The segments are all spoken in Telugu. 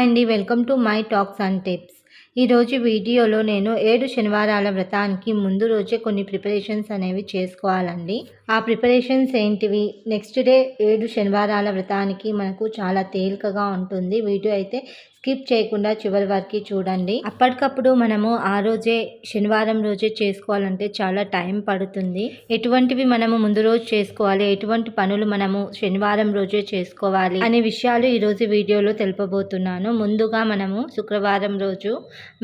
హాయ్ అండి welcome to my talks and tips. ఈరోజు వీడియోలో నేను ఏడు శనివారాల వ్రతానికి ముందు రోజే కొన్ని ప్రిపరేషన్స్ అనేవి చేసుకోవాలండి. ఆ ప్రిపరేషన్స్ ఏంటివి? నెక్స్ట్ డే ఏడు శనివారాల వ్రతానికి మనకు చాలా తేలికగా ఉంటుంది. వీడియో అయితే స్కిప్ చేయకుండా చివరి వరకు చూడండి. అప్పటికప్పుడు మనము ఆ రోజే శనివారం రోజే చేసుకోవాలంటే చాలా టైం పడుతుంది. ఎటువంటివి మనము ముందు రోజు చేసుకోవాలి? ఎటువంటి పనులు మనము శనివారం రోజే చేసుకోవాలి? అనే విషయాలు ఈరోజు వీడియోలో తెలుపబోతున్నాను. ముందుగా మనము శుక్రవారం రోజు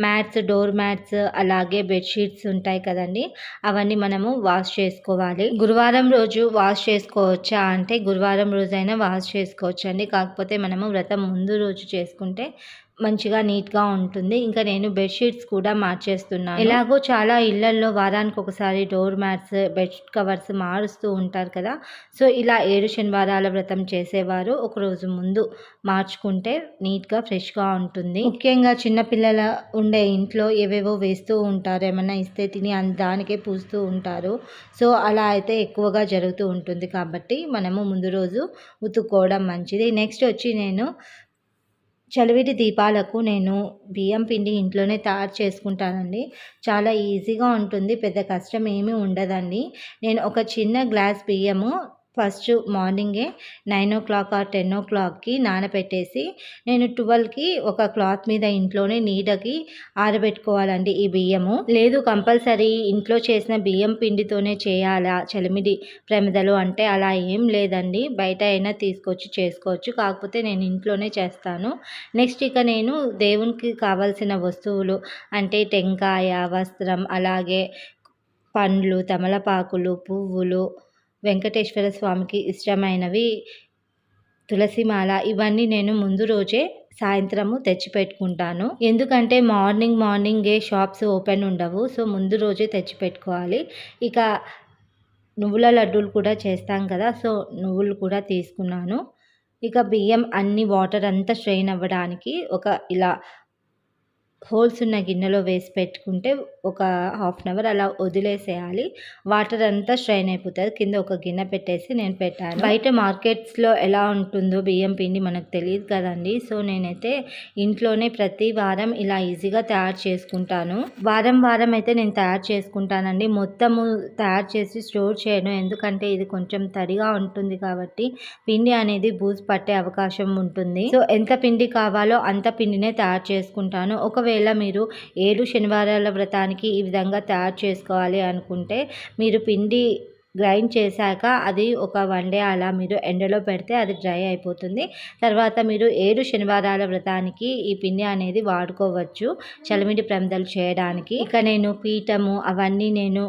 మ్యాట్స్ డోర్ మ్యాట్స్ అలాగే బెడ్షీట్స్ ఉంటాయి కదండి. అవన్నీ మనము వాష్ చేసుకోవాలి. గురువారం రోజు వాష్ చేసుకోవచ్చా అంటే గురువారం రోజైనా వాష్ చేసుకోవచ్చు అండి కాకపోతే మనము వ్రతం ముందు రోజు చేసుకుంటే మంచిగా నీట్గా ఉంటుంది. ఇంకా నేను బెడ్షీట్స్ కూడా మార్చేస్తున్నాను. ఎలాగో? చాలా ఇళ్ళల్లో వారానికి ఒకసారి డోర్ మ్యాట్స్ బెడ్ కవర్స్ మారుస్తూ ఉంటారు కదా. సో ఇలా ఏడు శనివారాల వ్రతం చేసేవారు ఒక రోజు ముందు మార్చుకుంటే నీట్గా ఫ్రెష్గా ఉంటుంది. ముఖ్యంగా చిన్నపిల్లల ఉండే ఇంట్లో ఏవేవో వేస్తూ ఉంటారు. ఏమన్నా ఇస్తే తిని దానికే పూస్తూ ఉంటారు. సో అలా అయితే ఎక్కువగా జరుగుతూ ఉంటుంది కాబట్టి మనము ముందు రోజు ఉతుక్కోవడం మంచిది. నెక్స్ట్ వచ్చి నేను చలివిడి దీపాలకు నేను బియ్యం పిండి ఇంట్లోనే తయారు చేసుకుంటానండి. చాలా ఈజీగా ఉంటుంది పెద్ద కష్టం ఏమీ ఉండదండి. నేను ఒక చిన్న గ్లాస్ బియ్యము ఫస్ట్ మార్నింగే nine o'clock or ten ఓ క్లాక్కి నానబెట్టేసి నేను ట్వెల్వ్కి ఒక క్లాత్ మీద ఇంట్లోనే నీడకి ఆరబెట్టుకోవాలండి ఈ బియ్యము. లేదు కంపల్సరీ ఇంట్లో చేసిన బియ్యం పిండితోనే చేయాలా? చలిమిడి ప్రమిదలు అంటే అలా ఏం లేదండి. బయట అయినా తీసుకొచ్చి చేసుకోవచ్చు. కాకపోతే నేను ఇంట్లోనే చేస్తాను. నెక్స్ట్ ఇక నేను దేవునికి కావాల్సిన వస్తువులు అంటే టెంకాయ వస్త్రం అలాగే పండ్లు తమలపాకులు పువ్వులు వెంకటేశ్వర స్వామికి ఇష్టమైనవి. తులసిమాల ఇవన్నీ నేను ముందు రోజే సాయంత్రము తెచ్చిపెట్టుకుంటాను. ఎందుకంటే మార్నింగ్ మార్నింగే షాప్స్ ఓపెన్ ఉండవు. సో ముందు రోజే తెచ్చిపెట్టుకోవాలి. ఇక నువ్వుల లడ్డూలు కూడా చేస్తాం కదా సో నువ్వులు కూడా తీసుకున్నాను. ఇక బియ్యం అన్ని వాటర్ అంతా స్ట్రెయిన్ అవ్వడానికి ఒక ఇలా హోల్స్ ఉన్న గిన్నెలో వేసి పెట్టుకుంటే ఒక హాఫ్ అన్ అవర్ అలా వదిలేసేయాలి. వాటర్ అంతా స్ట్రైన్ అయిపోతుంది. కింద ఒక గిన్నె పెట్టేసి నేను పెట్టాను. బయట మార్కెట్స్లో ఎలా ఉంటుందో బియ్యం పిండి మనకు తెలియదు కదండి. సో నేనైతే ఇంట్లోనే ప్రతి వారం ఇలా ఈజీగా తయారు చేసుకుంటాను. వారం వారం అయితే నేను తయారు చేసుకుంటానండి. మొత్తము తయారు చేసి స్టోర్ చేయను. ఎందుకంటే ఇది కొంచెం తడిగా ఉంటుంది కాబట్టి పిండి అనేది బూజు పట్టే అవకాశం ఉంటుంది. సో ఎంత పిండి కావాలో అంత పిండినే తయారు చేసుకుంటాను. ఒక ఒకవేళ మీరు ఏడు శనివారాల వ్రతానికి ఈ విధంగా తయారు చేసుకోవాలి అనుకుంటే మీరు పిండి గ్రైండ్ చేశాక అది ఒక వన్ డే అలా మీరు ఎండలో పెడితే అది డ్రై అయిపోతుంది. తర్వాత మీరు ఏడు శనివారాల వ్రతానికి ఈ పిండి అనేది వాడుకోవచ్చు. చలిమిడి ప్రమిదలు చేయడానికి. ఇక నేను పీఠము అవన్నీ నేను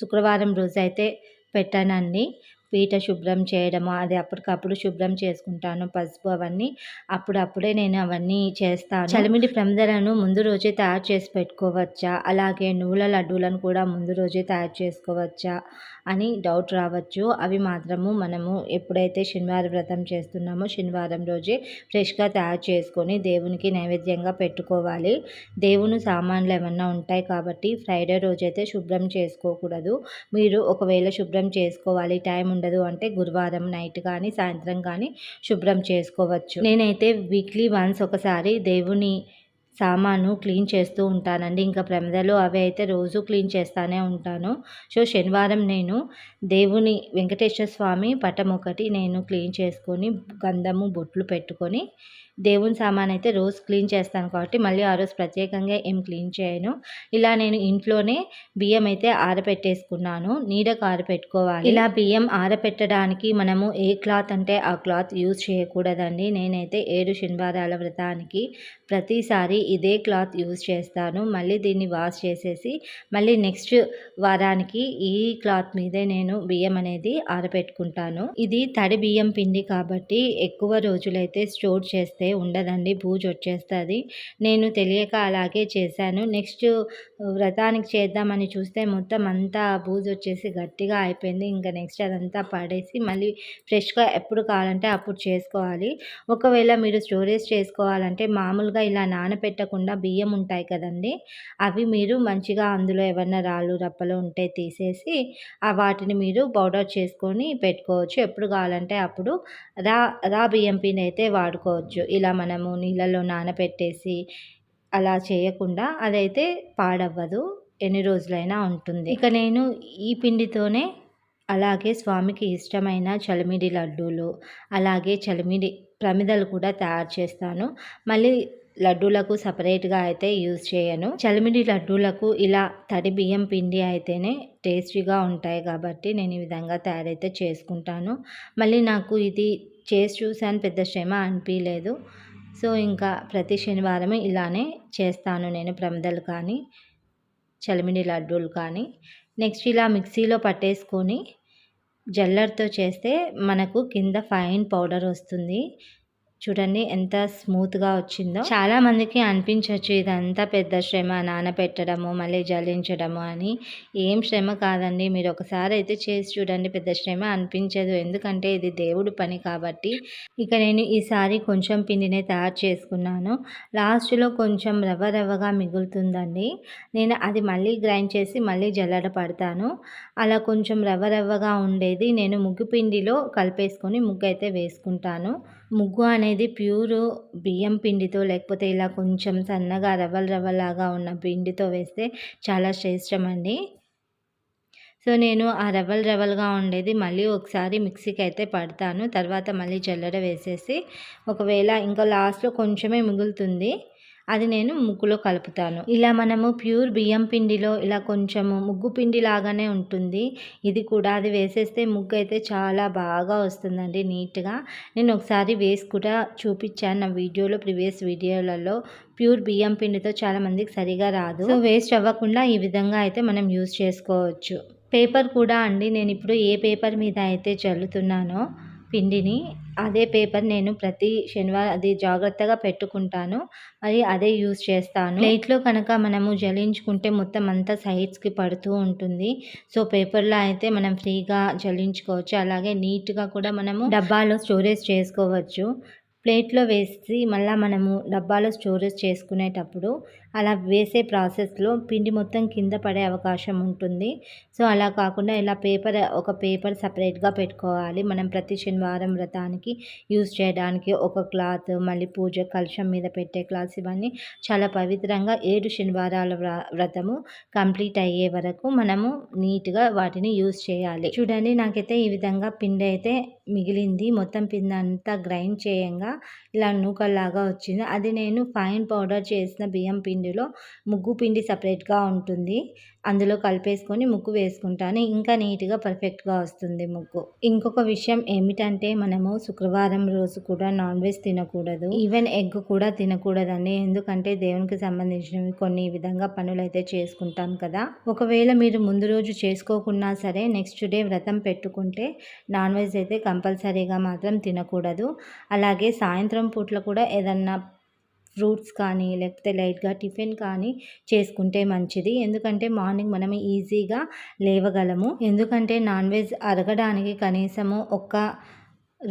శుక్రవారం రోజు అయితే పెట్టానండి. పీట శుభ్రం చేయడము అది అప్పటికప్పుడు శుభ్రం చేసుకుంటాను పసుపు అవన్నీ అప్పుడప్పుడే నేను అవన్నీ చేస్తాను. చలిమిడి ప్రమిదలను ముందు రోజే తయారు చేసి పెట్టుకోవచ్చా? అలాగే నువ్వుల లడ్డూలను కూడా ముందు రోజే తయారు చేసుకోవచ్చా? అని డౌట్ రావచ్చు. అవి మాత్రము మనము ఎప్పుడైతే శనివారం వ్రతం చేస్తున్నామో శనివారం రోజే ఫ్రెష్గా తయారు చేసుకొని దేవునికి నైవేద్యంగా పెట్టుకోవాలి. దేవుని సామాన్లు ఏమన్నా ఉంటాయి కాబట్టి ఫ్రైడే రోజైతే శుభ్రం చేసుకోకూడదు. మీరు ఒకవేళ శుభ్రం చేసుకోవాలి టైం ఉండదు అంటే గురువారం నైట్ కానీ సాయంత్రం కానీ శుభ్రం చేసుకోవచ్చు. నేనైతే వీక్లీ వన్స్ ఒకసారి దేవుని సామాను క్లీన్ చేస్తూ ఉంటానండి. ఇంకా ప్రమిదలు అవి అయితే రోజు క్లీన్ చేస్తూనే ఉంటాను. సో శనివారం నేను దేవుని వెంకటేశ్వర స్వామి పటం ఒకటి నేను క్లీన్ చేసుకొని గంధము బొట్లు పెట్టుకొని దేవుని సామాన్ అయితే రోజు క్లీన్ చేస్తాను కాబట్టి మళ్ళీ ఆ రోజు ప్రత్యేకంగా ఏం క్లీన్ చేయను. ఇలా నేను ఇంట్లోనే బియ్యం అయితే ఆరపెట్టేసుకున్నాను. నీడకు ఆరపెట్టుకోవాలి. ఇలా బియ్యం ఆరపెట్టడానికి మనము ఏ క్లాత్ అంటే ఆ క్లాత్ యూజ్ చేయకూడదండి. నేనైతే ఏడు శనివారాల వ్రతానికి ప్రతిసారి ఇదే క్లాత్ యూజ్ చేస్తాను. మళ్ళీ దీన్ని వాష్ చేసేసి మళ్ళీ నెక్స్ట్ వారానికి ఈ క్లాత్ మీదే నేను బియ్యం అనేది ఆరబెట్టుకుంటాను ఇది తడి బియ్యం పిండి కాబట్టి ఎక్కువ రోజులైతే స్టోర్ చేస్తే ఉండదండి బూజు వచ్చేస్తుంది. నేను తెలియక అలాగే చేశాను. నెక్స్ట్ వ్రతానికి చేద్దామని చూస్తే మొత్తం అంతా బూజు వచ్చేసి గట్టిగా అయిపోయింది. ఇంకా నెక్స్ట్ అదంతా పడేసి మళ్ళీ ఫ్రెష్గా ఎప్పుడు కావాలంటే అప్పుడు చేసుకోవాలి. ఒకవేళ మీరు స్టోరేజ్ చేసుకోవాలంటే మామూలుగా ఇలా నానపెట్టకుండా బియ్యం ఉంటాయి కదండి అవి మీరు మంచిగా అందులో ఏమన్నా రాళ్ళు రప్పలు ఉంటే తీసేసి ఆ వాటిని మీరు పౌడర్ చేసుకొని పెట్టుకోవచ్చు. ఎప్పుడు కావాలంటే అప్పుడు రా రా బియ్యం పిండి అయితే వాడుకోవచ్చు. ఇలా మనము నీళ్ళలో నానబెట్టేసి అలా చేయకుండా అదైతే పాడవ్వదు. ఎన్ని రోజులైనా ఉంటుంది. ఇక నేను ఈ పిండితోనే అలాగే స్వామికి ఇష్టమైన చలిమిడి లడ్డూలు అలాగే చలిమిడి ప్రమిదలు కూడా తయారు చేస్తాను. మళ్ళీ లడ్డూలకు సపరేట్గా అయితే యూజ్ చేయను. చలిమిడి లడ్డూలకు ఇలా తడి బియ్యం పిండి అయితేనే టేస్టీగా ఉంటాయి కాబట్టి నేను ఈ విధంగా తయారైతే చేసుకుంటాను. మళ్ళీ నాకు ఇది చేసి చూశాను పెద్ద శ్రమ అనిపించలేదు సో ఇంకా ప్రతి శనివారం ఇలానే చేస్తాను నేను ప్రమిదలు కానీ చలిమిడి లడ్డూలు కానీ. నెక్స్ట్ ఇలా మిక్సీలో పట్టేసుకొని జల్లర్తో చేస్తే మనకు కింద ఫైన్ పౌడర్ వస్తుంది. చూడండి ఎంత స్మూత్గా వచ్చిందో. చాలా మందికి అనిపించవచ్చు ఇదంతా పెద్ద శ్రమ నానబెట్టడము మళ్ళీ జల్లించడము అని. ఏం శ్రమ కాదండి. మీరు ఒకసారి అయితే చేసి చూడండి పెద్ద శ్రమ అనిపించదు. ఎందుకంటే ఇది దేవుడి పని కాబట్టి. ఇక నేను ఈసారి కొంచెం పిండినే తయారు చేసుకున్నాను. లాస్ట్లో కొంచెం రవ్వ రవ్వగా మిగులుతుందండి. నేను అది మళ్ళీ గ్రైండ్ చేసి మళ్ళీ జల్లడ పడతాను. అలా కొంచెం రవ్వ రవ్వగా ఉండేది. నేను ముగ్గు పిండిలో కలిపేసుకొని ముగ్గు అయితే వేసుకుంటాను. ముగ్గు అనేది ప్యూర్ బియ్యం పిండితో లేకపోతే ఇలా కొంచెం సన్నగా రవ్వలు రవ్వలాగా ఉన్న పిండితో వేస్తే చాలా శ్రేష్టం అండి సో నేను ఆ రవ్వలు రవ్వలుగా ఉండేది మళ్ళీ ఒకసారి మిక్సీకి అయితే పడతాను. తర్వాత మళ్ళీ జల్లెడ వేసేసి ఒకవేళ ఇంకా లాస్ట్లో కొంచెమే మిగులుతుంది. అది నేను ముగ్గులో కలుపుతాను. ఇలా మనము ప్యూర్ బియ్యం పిండిలో ఇలా కొంచెము ముగ్గు పిండి లాగానే ఉంటుంది. ఇది కూడా అది వేసేస్తే ముగ్గు అయితే చాలా బాగా వస్తుందండి నీట్గా. నేను ఒకసారి వేసి కూడా చూపించాను నా వీడియోలో ప్రీవియస్ వీడియోలలో. ప్యూర్ బియ్యం పిండితో చాలా మందికి సరిగా రాదు. సో వేస్ట్ అవ్వకుండా ఈ విధంగా అయితే మనం యూజ్ చేసుకోవచ్చు. పేపర్ కూడా అండి. నేను ఇప్పుడు ఏ పేపర్ మీద అయితే చల్లుతున్నానో పిండిని అదే పేపర్ నేను ప్రతి శనివారం అది జాగ్రత్తగా పెట్టుకుంటాను. మరి అదే యూజ్ చేస్తాను. ప్లేట్లో కనుక మనము జల్లించుకుంటే మొత్తం అంతా సైడ్స్కి పడుతూ ఉంటుంది. సో పేపర్లో అయితే మనం ఫ్రీగా జలించుకోవచ్చు. అలాగే నీట్గా కూడా మనము డబ్బాలో స్టోరేజ్ చేసుకోవచ్చు. ప్లేట్లో వేసి మళ్ళీ మనము డబ్బాలో స్టోరేజ్ చేసుకునేటప్పుడు అలా వేసే ప్రాసెస్లో పిండి మొత్తం కింద పడే అవకాశం ఉంటుంది. సో అలా కాకుండా ఇలా పేపర్ ఒక పేపర్ సపరేట్గా పెట్టుకోవాలి. మనం ప్రతి శనివారం వ్రతానికి యూజ్ చేయడానికి ఒక క్లాత్ మళ్ళీ పూజ కలుషం మీద పెట్టే క్లాత్ ఇవన్నీ చాలా పవిత్రంగా ఏడు శనివారాల వ్రతము కంప్లీట్ అయ్యే వరకు మనము నీట్గా వాటిని యూజ్ చేయాలి. చూడండి నాకైతే ఈ విధంగా పిండి అయితే మిగిలింది. మొత్తం పిండి అంతా గ్రైండ్ చేయంగా ఇలా నూకల్లాగా వచ్చింది. అది నేను ఫైన్ పౌడర్ చేసిన బియ్యం పిండి పిండిలో ముగ్గు పిండి సపరేట్గా ఉంటుంది. అందులో కలిపేసుకొని ముగ్గు వేసుకుంటాను. ఇంకా నీట్గా పర్ఫెక్ట్గా వస్తుంది ముగ్గు. ఇంకొక విషయం ఏమిటంటే మనము శుక్రవారం రోజు కూడా నాన్ వెజ్ తినకూడదు. ఈవెన్ ఎగ్ కూడా తినకూడదండి. ఎందుకంటే దేవునికి సంబంధించినవి కొన్ని విధంగా పనులు అయితే చేసుకుంటాం కదా. ఒకవేళ మీరు ముందు రోజు చేసుకోకున్నా సరే నెక్స్ట్ డే వ్రతం పెట్టుకుంటే నాన్ వెజ్ అయితే కంపల్సరీగా మాత్రం తినకూడదు. అలాగే సాయంత్రం పూట్ల కూడా ఏదన్నా ఫ్రూట్స్ కానీ లేకపోతే లైట్గా టిఫిన్ కానీ చేసుకుంటే మంచిది. ఎందుకంటే మార్నింగ్ మనం ఈజీగా లేవగలము. ఎందుకంటే నాన్ వెజ్ అరగడానికి కనీసము ఒక్క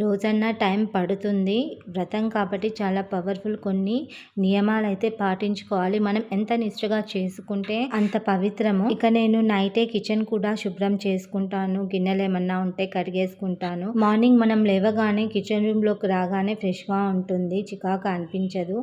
రోజన్నా టైం పడుతుంది. వ్రతం కాబట్టి చాలా పవర్ఫుల్ కొన్ని నియమాలు అయితే పాటించుకోవాలి. మనం ఎంత నిష్ఠగా చేసుకుంటే అంత పవిత్రము. ఇక నేను నైటే కిచెన్ కూడా శుభ్రం చేసుకుంటాను. గిన్నెలు ఏమన్నా ఉంటే కడిగేసుకుంటాను. మార్నింగ్ మనం లేవగానే కిచెన్ రూమ్లోకి రాగానే ఫ్రెష్గా ఉంటుంది. చికాకు అనిపించదు.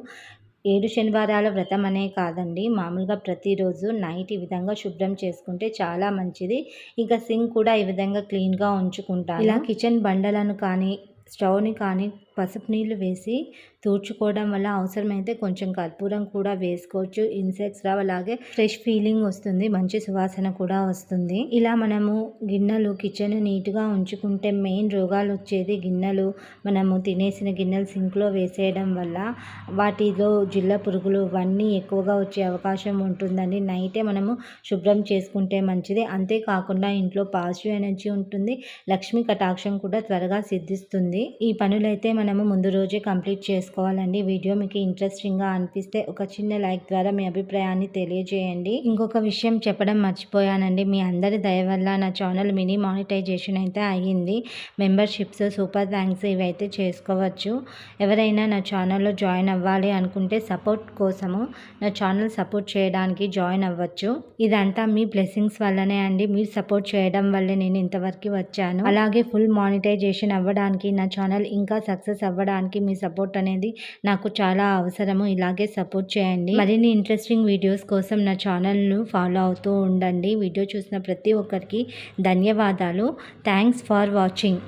ఏడు శనివారాల వ్రతం అనే కాదండి. మామూలుగా ప్రతిరోజు నైట్ ఈ విధంగా శుభ్రం చేసుకుంటే చాలా మంచిది. ఇంకా సింక్ కూడా ఈ విధంగా క్లీన్గా ఉంచుకుంటాను. ఇలా కిచెన్ బండలను కానీ స్టవ్ని కానీ పసుపు నీళ్ళు వేసి తూడ్చుకోవడం వల్ల అవసరమైతే కొంచెం కర్పూరం కూడా వేసుకోవచ్చు. ఇన్సెక్ట్స్ రావు అలాగే ఫ్రెష్ ఫీలింగ్ వస్తుంది. మంచి సువాసన కూడా వస్తుంది. ఇలా మనము గిన్నెలు కిచెన్ నీట్గా ఉంచుకుంటే మెయిన్ రోగాలు వచ్చేది గిన్నెలు. మనము తినేసిన గిన్నెలు సింక్లో వేసేయడం వల్ల వాటిలో జిల్ల పురుగులు ఇవన్నీ ఎక్కువగా వచ్చే అవకాశం ఉంటుందండి. నైటే మనము శుభ్రం చేసుకుంటే మంచిది. అంతేకాకుండా ఇంట్లో పాజిటివ్ ఎనర్జీ ఉంటుంది. లక్ష్మీ కటాక్షం కూడా త్వరగా సిద్ధిస్తుంది. ఈ పనులైతే మనము ముందు రోజే కంప్లీట్ చేసుకోవాలండి. వీడియో మీకు ఇంట్రెస్టింగ్గా అనిపిస్తే ఒక చిన్న లైక్ ద్వారా మీ అభిప్రాయాన్ని తెలియజేయండి. ఇంకొక విషయం చెప్పడం మర్చిపోయానండి. మీ అందరి దయ వల్ల నా ఛానల్ మినీ మానిటైజేషన్ అయితే అయ్యింది. మెంబర్షిప్స్ సూపర్ థ్యాంక్స్ ఇవైతే చేసుకోవచ్చు. ఎవరైనా నా ఛానల్లో జాయిన్ అవ్వాలి అనుకుంటే సపోర్ట్ కోసము నా ఛానల్ సపోర్ట్ చేయడానికి జాయిన్ అవ్వచ్చు. ఇదంతా మీ బ్లెస్సింగ్స్ వల్లనే అండి. మీరు సపోర్ట్ చేయడం వల్లే నేను ఇంతవరకు వచ్చాను. అలాగే ఫుల్ మానిటైజేషన్ అవ్వడానికి నా ఛానల్ ఇంకా సక్సెస్ సక్సెస్ అవ్వడానికి మీ సపోర్ట్ అనేది నాకు చాలా అవసరము. ఇలాగే సపోర్ట్ చేయండి. మరిన్ని ఇంట్రెస్టింగ్ వీడియోస్ కోసం నా ఛానల్ను ఫాలో అవుతూ ఉండండి. వీడియో చూసిన ప్రతి ఒక్కరికి ధన్యవాదాలు. Thanks for watching.